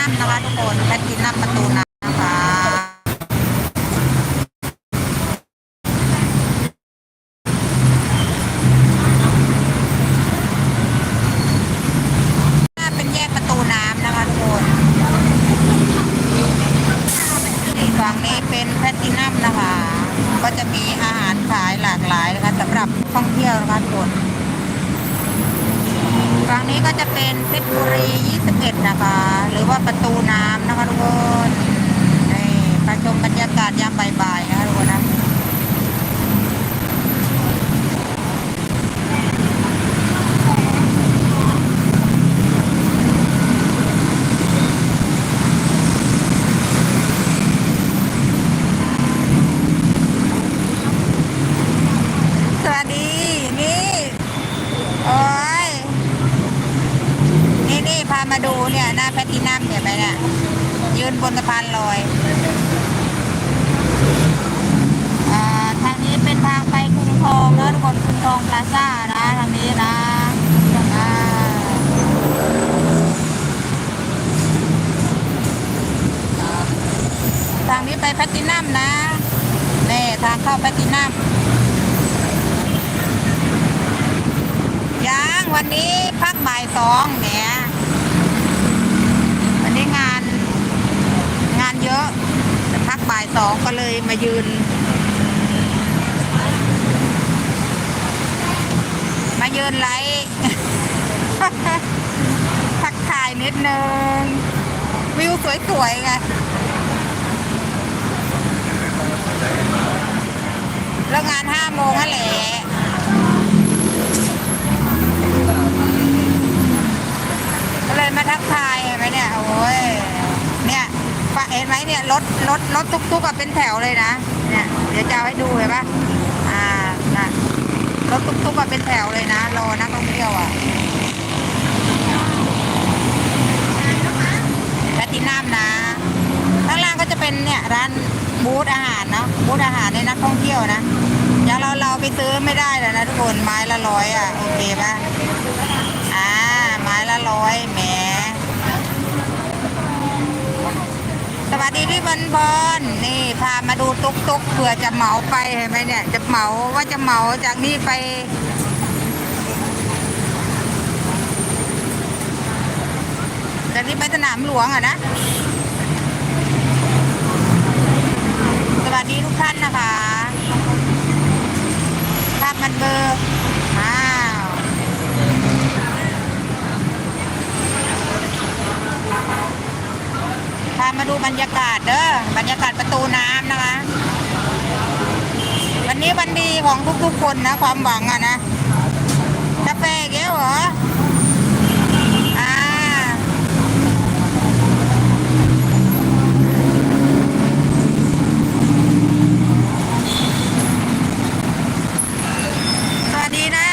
นัมนะคะทุกคนแพลตินัมประตูน้ำนะคะเป็นแยกประตูน้ำนะคะทุกคนอีกฝั่งนี้เป็นแพลตินัมนะคะ ก็จะมีอาหารขายหลากหลายนะคะสำหรับท่องเที่ยวนะคะทุกคน ฝั่งนี้ก็จะเป็นเพชรบุรี 21 นะคะ หรือว่าประตูน้ำนะคะทุกคนนี่ไปชมบรรยากาศยามบ่ายๆนะคะทุกคนนะ สวัสดี นี่ โอ้ย นี่นี่พามาดูเนี่ย หน้าแพลตตินัมเห็นไหมเนี่ย ยืน บนสะพานลอยอทางนี้เป็นทางไปกรุงทองนะทุกคนกรุงทองพลาซ่านะทางนี้นะทางนี้ไปแพตตินัมนะนี่ทางเข้าแพตตินัมยังวันนี้พักบ่ายสองเนี่ยวันนี้งานงานเยอะแต่พักบ่าย สองก็เลยมายืน มายืนไลฟ์ทักทายนิดนึง วิวสวยๆไงแล้วงานห้าโมงนั่นแหละก็เลยมาทักทายเห็นไหมเนี่ย โอ้ยเนี่ย ปะเห็นไหมเนี่ยรถรถรถตุ๊กๆอะเป็นแถวเลยนะเนี่ยเดี๋ยวจะเอาให้ดูเห็นปะอ่านะรถตุ๊กๆอะเป็นแถวเลยนะรอนักท่องเที่ยวอะแพลตตินัมนะข้างล่างก็จะเป็นเนี่ยร้านบูธอาหารเนาะบูธอาหารในนักท่องเที่ยวนะอย่างเราเราไปซื้อไม่ได้แล้วนะทุกคนไม้ละร้อยอะโอเคปะอ่าไม้ละร้อยแหม สวัสดีพี่บอลบอลนี่พามาดูตุ๊กตุ๊กเผื่อจะเหมาไปเห็นไหมเนี่ย จะเหมาว่าจะเหมาจากนี่ไป จากนี้ไปสนามหลวงอะนะ สวัสดีทุกท่านนะคะภาพมันเบอร์อ้าว พา มาดูบรรยากาศเด้อบรรยากาศประตูน้ำนะคะ วันนี้วันดีของทุกๆคนนะ ความหวังอะนะกาแฟเกี้วเหรอาสวัสดีนะ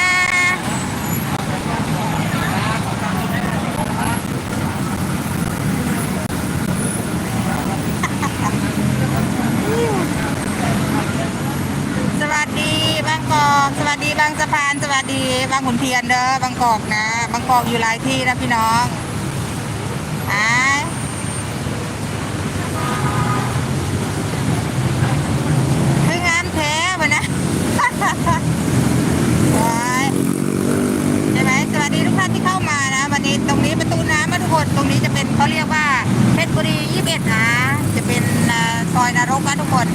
สวัสดีบางกอก สะพานสวัสดีบางขุนเทียนเด้อบางกอกนะบางกอกอยู่หลายที่นะพี่น้องอ่าคืองานแท้ปะนะโอ้ยใช่ไหมสวัสดีทุกท่านที่เข้ามานะ วันนี้ตรงนี้ประตูน้ำมาทุกคนตรงนี้จะเป็นเขาเรียกว่าเพชรบุรี21นะจะเป็นซอยนรกนะทุกคน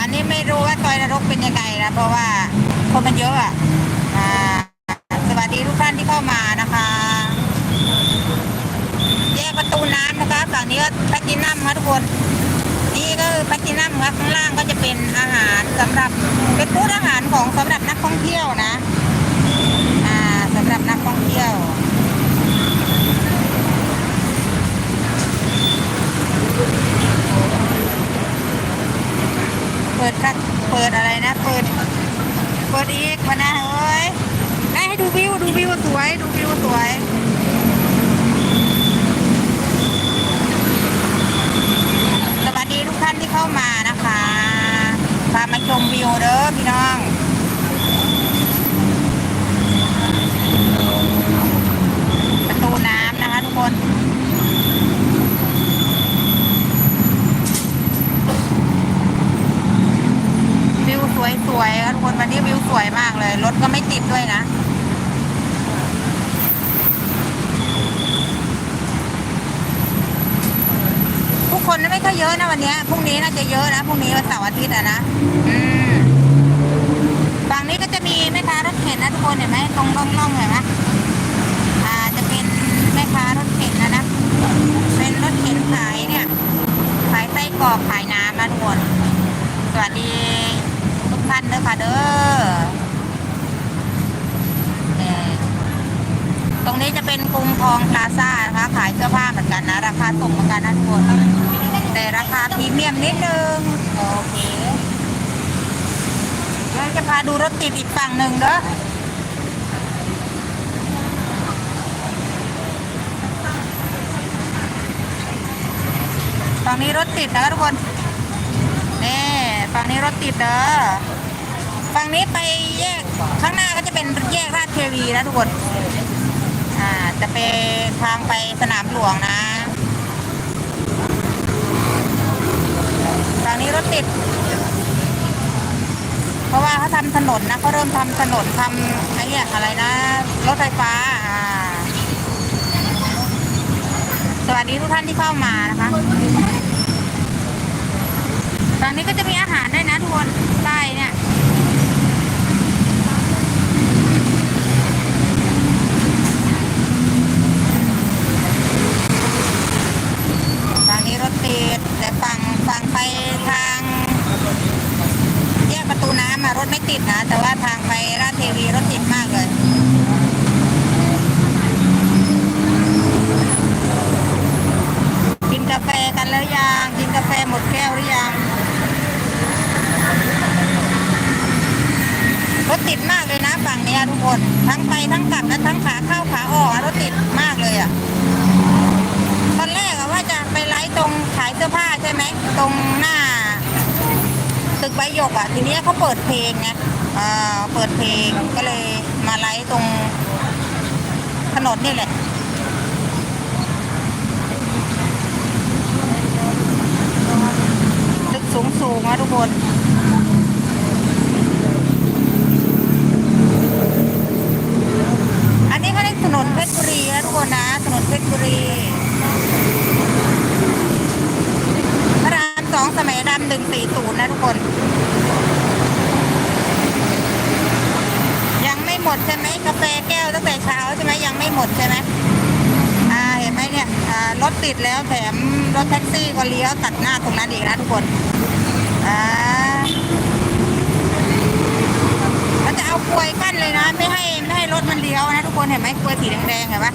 อันนี้ไม่รู้ว่าซอยนรก เป็นยังไงนะเพราะว่าคนมันเยอะอะสวัสดีทุกท่านที่เข้ามานะคะ แยกประตูน้ำนะคะฝั่งนี้ก็แพลตตินัมค่ะทุกคน นี่ก็คือแพลตตินัมครับข้างล่างก็จะเป็นอาหารสำหรับเป็นบูธอาหารของสำหรับนักท่องเที่ยวนะอ่าสำหรับนักท่องเที่ยวเปิดกัก เปิดอะไรนะ เปิด เปิดอีกมานะเอ้ยได้ให้ดูวิว ดูวิวสวย ดูวิวสวยสวัสดีทุกท่านที่เข้ามานะคะพามาชมวิวเด้อพี่น้อง ด้วยนะ ผู้คนไม่ค่อย เยอะนะวันนี้พรุ่งนี้น่าจะเยอะนะพรุ่งนี้วันเสาร์อาทิตย์อะนะฝั่งนี้ก็จะมีแม่ค้ารถเข็นนะทุกคนเห็นไหมตรงร่องๆเห็นไหมอ่าจะเป็นแม่ค้ารถเข็นนะนะเป็นรถเข็นขายเนี่ยขายไส้กรอกขายน้ำนะทุกคนสวัสดีทุกท่านเด้อค่ะเด้อตรงนี้จะเป็นกรุงทองพลาซ่านะคะขายเสื้อผ้าเหมือนกันนะ ราคาส่งเหมือนกันนะทุกคน แต่ราคาพรีเมียมนิดนึง โอเคเราจะพาดูรถติดอีกฝั่งหนึ่งเด้อฝั่งนี้รถติดนะทุกคนนี่ฝั่งนี้รถติดเด้อฝั่งนี้ไปแยกข้างหน้าก็จะเป็นแยกราชเทวีนะทุกคน อ่า จะไปทางไปสนามหลวงนะ รถติด เพราะว่าเขาทำถนนนะเขาเริ่มทำถนนทำไอ้เนี่ยอะไรนะ รถไฟฟ้าอ่าสวัสดีทุกท่านที่เข้ามานะคะตอนนี้ก็จะมีอาหารได้นะทุกคนใต้เนี่ย ฝั่งนี้รถติดแต่ฝั่งฝั่งไปทาง แยกประตูน้ำอะรถไม่ ติดนะ แต่ว่าทางไปราชเทวีรถติดมากเลยกินกาแฟกันแล้วยังกินกาแฟหมดแก้วหรือยังรถติดมากเลยนะฝั่งนี้ทุกคนทั้งไปทั้งกลับและทั้งขาเข้าขาออกรถติดมากเลยอะตอนแรกว่าจะไปไลฟ์ตรงขายเสื้อผ้าใช่ไหมตรงหน้า ตึกใบหยกอะทีเนี้ยเขาเปิดเพลงไงอ่าเปิดเพลงก็เลยมาไลฟ์ตรงถนนนี่แหละ ตึกสูงสูงๆนะทุกคน อันนี้เขาเรียกถนนเพชรบุรีนะทุกคนนะ ถนนเพชรบุรี พระรามสองสมัยดำหนึ่งสี่ศูนย์นะทุกคน ยังไม่หมดใช่ไหมกาแฟแก้วตั้งแต่เช้าใช่ไหมดใช่ไหมอ่าเห็นไหมเนี่ยอ่ารถติดแล้วแถมรถแท็กซี่ก็เลี้ยวตัดหน้าตรงนั้นอีกนะทุกคนอ่าเขาจะเอากลวยกั้นเลยนะ ไม่ให้ไม่ให้รถมันเลี้ยวนะทุกคนเห็นไหมกลวยสีแดงๆเห็นปะ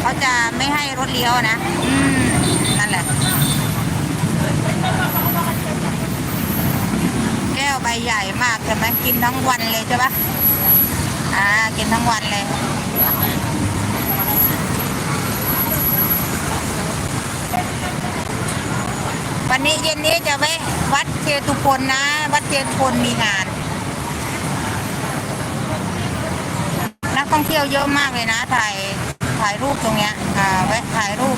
เขาจะไม่ให้รถเลี้ยวนะอืมนั่นแหละแก้วใบใหญ่มากใช่ไหมกินทั้งวันเลยใช่ปะอ่า กินทั้งวันเลย วันนี้เย็นนี้จะแวะวัดเชตุพนนะ วัดเชตุพนมีงาน นักท่องเที่ยวเยอะมากเลยนะ ถ่ายถ่ายรูปตรงเนี้ยอ่าแวะถ่ายรูป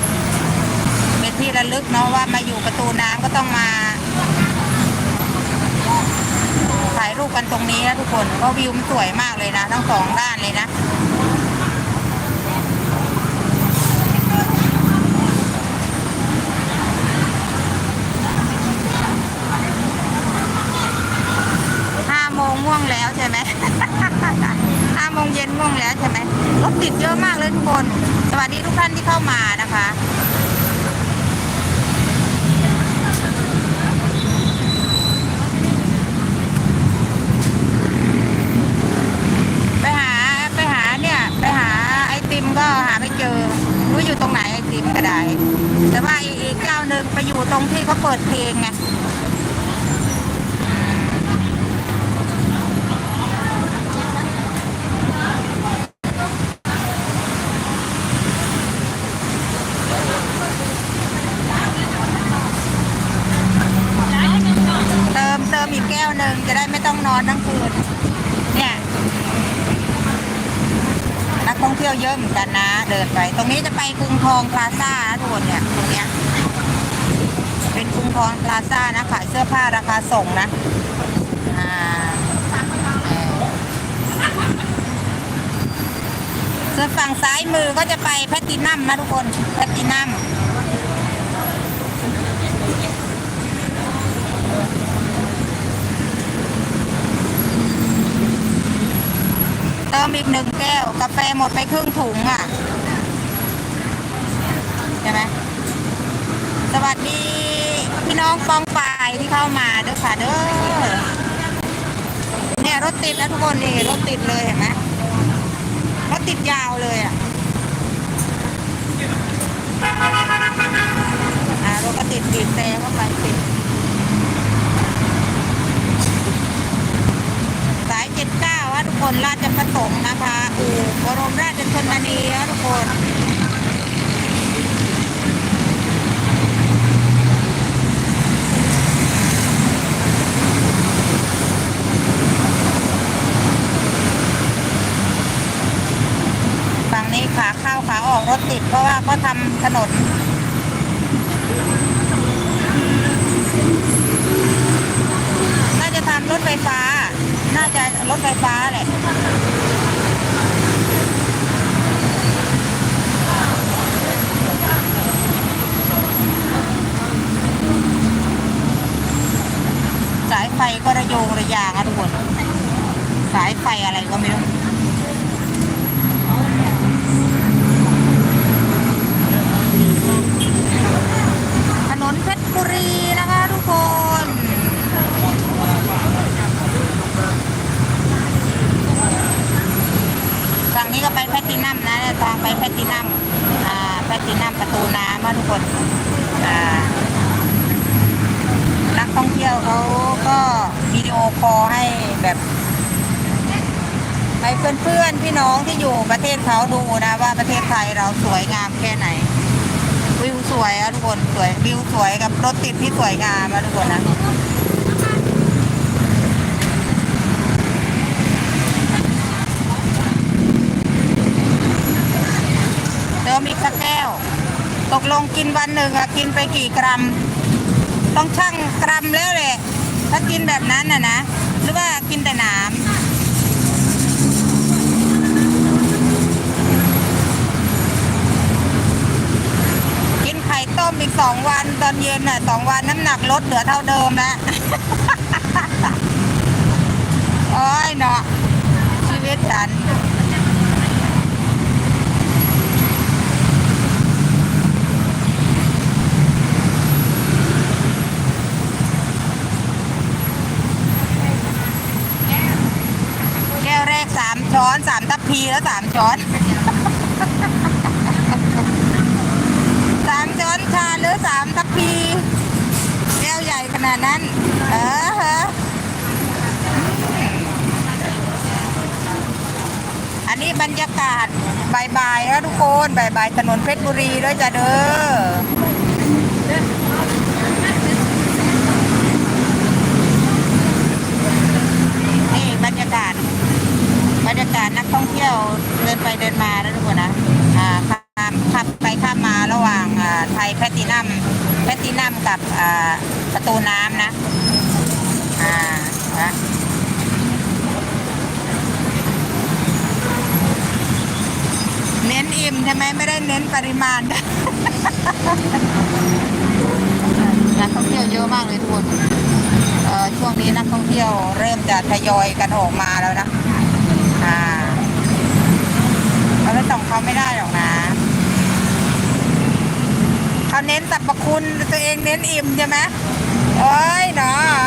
เป็นที่ระลึกเนาะว่ามาอยู่ประตูน้ำก็ต้องมา ถ่ายรูปกันตรงนี้นะทุกคนเพราะวิวมันสวยมากเลยนะ ทั้งสองด้านเลยนะ ห้าโมงง่วงแล้วใช่ไหมห้าโมงเย็นง่วงแล้วใช่ไหมรถติดเยอะมากเลยทุกคน สวัสดีทุกท่านที่เข้ามานะคะไปหาไปหาเนี่ยไปหาไอติมก็หาไม่เจอรู้อยู่ตรงไหนไอติมก็ได้ แต่ว่าอีกเจ้าหนึ่งไปอยู่ตรงที่เขาเปิดเพลงไงเติมเติมอีกแก้วหนึ่งจะได้ไม่ต้องนอนทั้งคืน เนี่ย นัก เที่ยวเยอะเหมือนกันนะ เดินไป ตรงนี้จะไปกรุงทองพลาซ่านะทุกคนเนี่ยตรงเนี้ยเป็นกรุงทองพลาซ่านะขายเสื้อผ้าราคาส่งนะอ่าเออส่วนฝั่งซ้ายมือก็จะไปแพตตินัมนะทุกคนแพตตินัม ติมอีกหนึ่งแก้ว กาแฟหมดไปครึ่งถุงอะใช่ไหมสวัสดีพี่น้องปองปายที่เข้ามาเด้อค่ะเด้อเนี่ยรถติดนะทุกคนนี่รถติดเลยเห็นไหมรถติดยาวเลยอะอ่ารถก็ติดติดแต่เข้าไปติดสายเจ็ดเก้า ทุกคนราชประสงค์นะคะอู่บรมราชชนนีนะทุกคนฝั่งนี้ขาเข้าขาออกรถติดเพราะว่าเขาทำถนนน่าจะทำรถไฟฟ้า น่าจะรถไฟฟ้าแหละสายไฟก็ระโยงระยางอะทุกคนสายไฟอะไรก็ไม่รู้ถนนเพชรบุรีนะคะทุกคน ฝั่งนี้ก็ไปแพลตตินัมนะทางไปแพลตตินัมอ่าแพลตตินัมประตูน้ำทุกคนอ่านักท่องเที่ยวเขาก็วิดีโอคอลให้แบบให้เพื่อนๆพี่น้องที่อยู่ประเทศเขาดูนะว่าประเทศไทยเราสวยงามแค่ไหน วิวสวยอะทุกคนสวยวิวสวยกับรถติดที่สวยงามอะทุกคนนะเติมอีกสักแก้ว ต กลงกินวันหนึ่งอะกินไปกี่กรัม ต้องชั่งกรัมแล้วแหละถ้ากินแบบนั้นน่ะนะ หรือว่ากินแต่น้ำกินไข่ต้มอีกสองวันตอนเย็นน่ะสองวันน้ำหนักลดเหลือเท่าเดิมแล้วโอ้ยเนาะชีวิตฉัน แก้วแรกสามช้ อนสามทัพพีแล้วสามช้อนสามช้อนชาหรือสามทัพพีแก้วใหญ่ขนาดนั้น เออฮะอันนี้บรรยากาศบายๆแล้วทุกคนบ่ายๆถนนเพชรบุรีด้วยจ้ะเด้อ นี่บรรยากาศ บรรยากาศนักท่องเที่ยวเดินไปเดินมาแล้วทุกคนนะข้ามขับไปข้ามมาระหว่างไทยแพตตินัมแพตตินัมกับประตูน้ำนะอ่านะเน้นอิ่มใช่ไหมไม่ได้เน้นปริมาณนักท่องเที่ยวเยอะมากเลยทุกคนช่วงนี้นักท่องเที่ยวเริ่มจะทยอยกันออกมาแล้วนะ่ะเราไปส่องเขาไม่ได้หรอกนะเขาเน้นสรรพคุณตัวเองเน้นอิ่มใช่ไหมโอ้ยเนาะ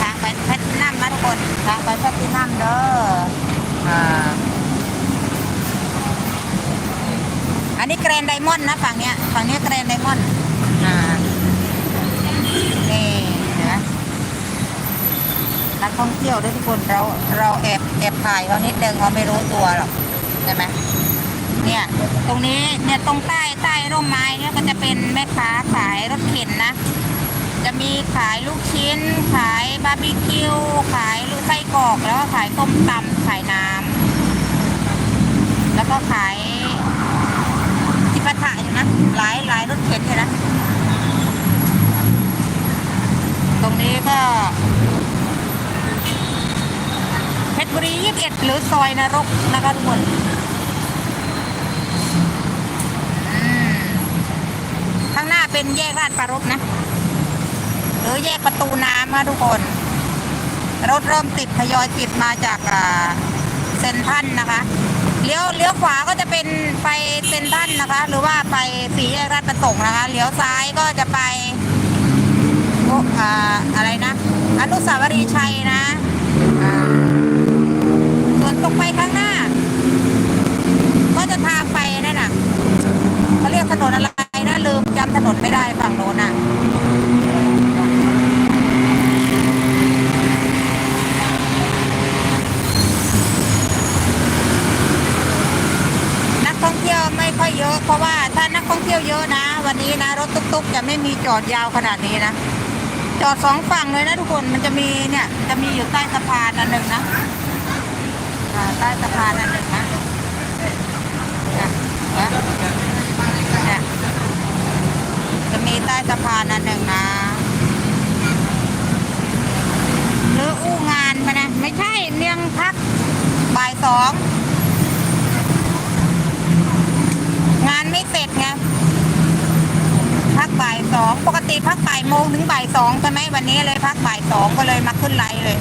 ทางไปแพทตินัมนะทุกคนทางไปแพทตินัมเด้ออ่า อันนี้แกรน ไดมอนด์นะฝั่งเนี้ยฝั่งเนี้ยแกรนไดมอนด์อ่านี่นไหมนักท่องเที่ยวด้วยทุกคนเราเราแอบแอบถ่ายเขานิดนึงเขาไม่รู้ตัวหรอกใช่ไหมเนี่ยตรงนี้เนี่ยตรงใต้ใต้ร่มไม้เนี่ยก็จะเป็นแม่ค้าขายรถเข็นนะ จะมีขายลูกชิ้น ขายบาร์บีคิว ขายลูกไส้กรอกแล้วก็ขายต้มตำขายน้ำแล้วก็ขาย ปาถะอยู่นะ หลายหลายรถเข็นอยู่นะนี้ก็เพชรบุรียี่สิบเอ็ดหรือซอยนรกนะคะทุกคนอืมข้างหน้าเป็นแยกราชปรารบนะ หรือแยกประตูน้ำค่ะทุกคน รถเริ่มติดทยอยติดมาจากเซนทันนะคะ เลี้ยวเลี้ยวขวาก็จะเป็นไปเซนทันนะคะ หรือว่าไปสีแยกราชประสงค์นะคะเลี้ยวซ้ายก็จะไปอ่าอะไรนะอนุสาวรีย์ชัยนะส่วนตรงไปข้างหน้า ก็จะทางไปนั่นน่ะเขาเรียกถนนอะไรนะลืมจำถนนไม่ได้ฝั่งโน้นน่ะ นักท่องเที่ยวไม่ค่อยเยอะ เพราะว่าถ้านักท่องเที่ยวเยอะ นี้นะ รถตุ๊กๆ จะไม่มีจอดยาวขนาดนี้นะ จอดสองฝั่งเลยนะทุกคนมันจะมีเนี่ย จะมีอยู่ใต้สะพานอันหนึ่งนะใต้สะพานอันหนึ่งนะจะมีใต้สะพานอันหนึ่งนะหรืออู้งานไปนะ ไม่ใช่เนียงพักบ่ายสองานไม่เสร็จไงพักบ่ายส องปกติพักบ่ายโมงถึงบ่ายสองใช่ไหมวันนี้เลยพักบ่ายสองก็เลยมาขึ้นไลฟ์เลย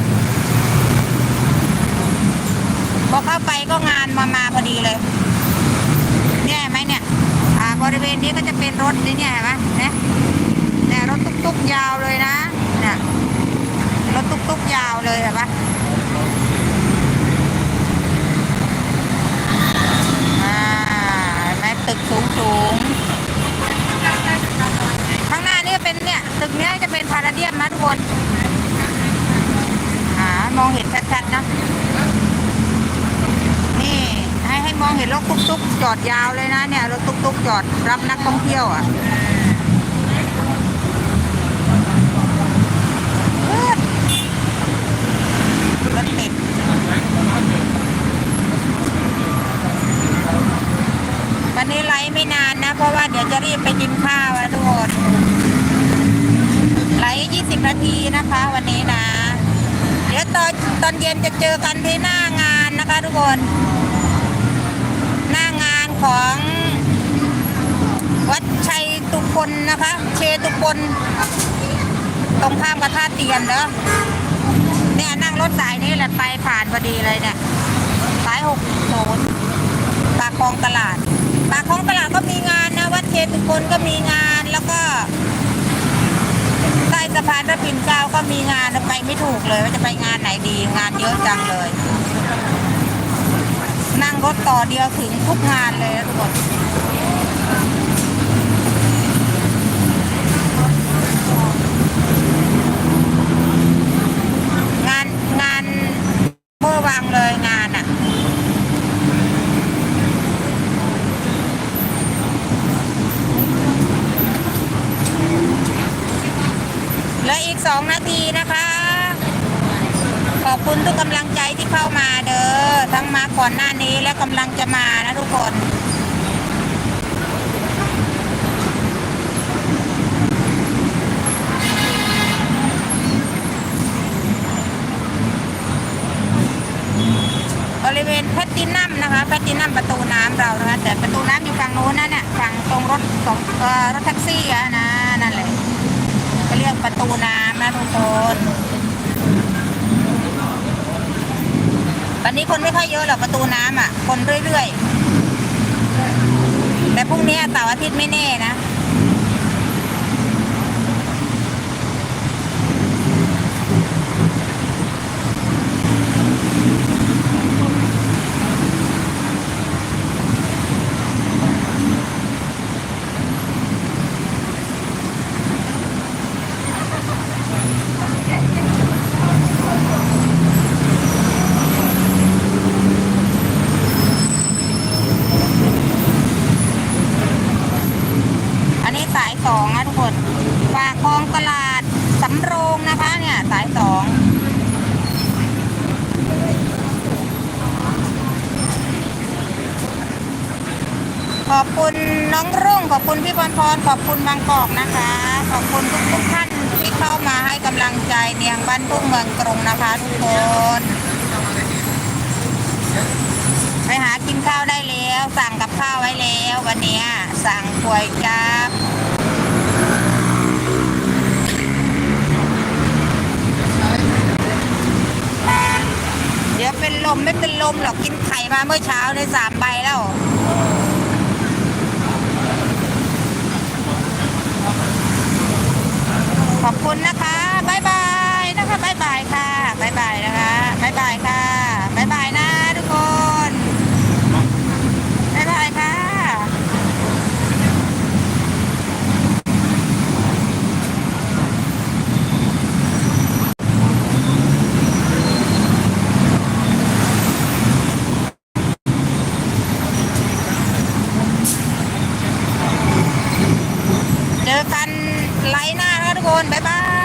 พอเข้าไปก็งานมามาพอดีเลย เนี่ยไหมเนี่ยอ่าบริเวณนี้ก็จะเป็นรถนี่เนี่ยเห็นไหมเนี่ยเนี่ยรถตุ๊กๆยาวเลยนะเนี่ยรถตุ๊กๆยาวเลยเห็นปะอ่าเห็นไหมตึกสูงสูงๆข้างหน้านี่ก็เป็นเนี่ยตึกเนี้ยจะเป็นพาราเดียม นะทุกคนอ่ามองเห็นชัดๆนะ นี่ให้ให้มองเห็นรถตุ๊กๆจอดยาวเลยนะเนี่ยรถตุ๊กๆจอดรับนักท่องเที่ยวอะรถติดวันนี้ไลฟ์ไม่นานนะ เพราะว่าเดี๋ยวจะรีบไปกินข้าวอะทุกคน 30 นาทีนะคะวันนี้นะ เดี๋ยวตอนตอนเย็นจะเจอกันที่หน้างานนะคะทุกคน หน้างานของวัดชัยตุพลนะคะ เชตุพลตรงข้ามกับท่าเตียนเด้อเนี่ยนั่งรถสายนี้แหละไปผ่านพอดีเลยเนี่ยสายหกศูนย์ปากคลองตลาดปากคลองตลาดก็มีงานนะวัดเชตุพลก็มีงานแล้วก็ สะพานพระปิ่นเกล้าก็มีงานไปไม่ถูกเลยว่าจะไปงานไหนดีงานเยอะจังเลย นั่งรถต่อเดียวถึงทุกงานเลยทุกคนงานงานเมื่อวังเลยงานอะ เหลืออีกสองนาทีนะคะ ขอบคุณทุกกำลังใจที่เข้ามาเด้อ ทั้งมา ก่อนหน้านี้และกำลังจะมานะทุกคนบริเวณแพตตินัมนะคะแพตตินัมประตูน้ำเรานะคะแต่ประตูน้ำอยู่ฝั่งโน้นนั่นน่ะฝั่งตรงรถสองเอ่อรถแท็กซี่อะนะนั่นแหละก็เรียกประตูน้ำนะทุกคน ตอนนี้คนไม่ค่อยเยอะหรอกประตูน้ำอะ คนเรื่อยๆ แต่พรุ่งนี้เสาร์อาทิตย์ไม่แน่นะ อันนี้สายสองนะทุกคน ปากคลองตลาดสำโรงนะคะเนี่ยสายสองขอบคุณน้องรุ่ง ขอบคุณพี่พรพรขอบคุณบางกอกนะคะ ขอบคุณทุกทุกท่านที่เข้ามาให้กำลังใจเนียงบ้านทุ่งเมืองกรุงนะคะทุกคนไปหากินข้าวได้แล้ว สั่งกับข้าวไว้แล้ว วันนี้สั่งก๋วยจั๊บเดี๋ยวเป็น ลมไม่เป็นลมหรอกกินไข่มาเมื่อเช้าได้สามใบแล้วขอบคุณนะคะบายบายนะคะบายบายค่ะบายบายนะคะบายบายค่ะบายบายนะทุกคนบายบายค่ะ เจอกัน ไลน์หน้านะคะทุกคน บ๊ายบาย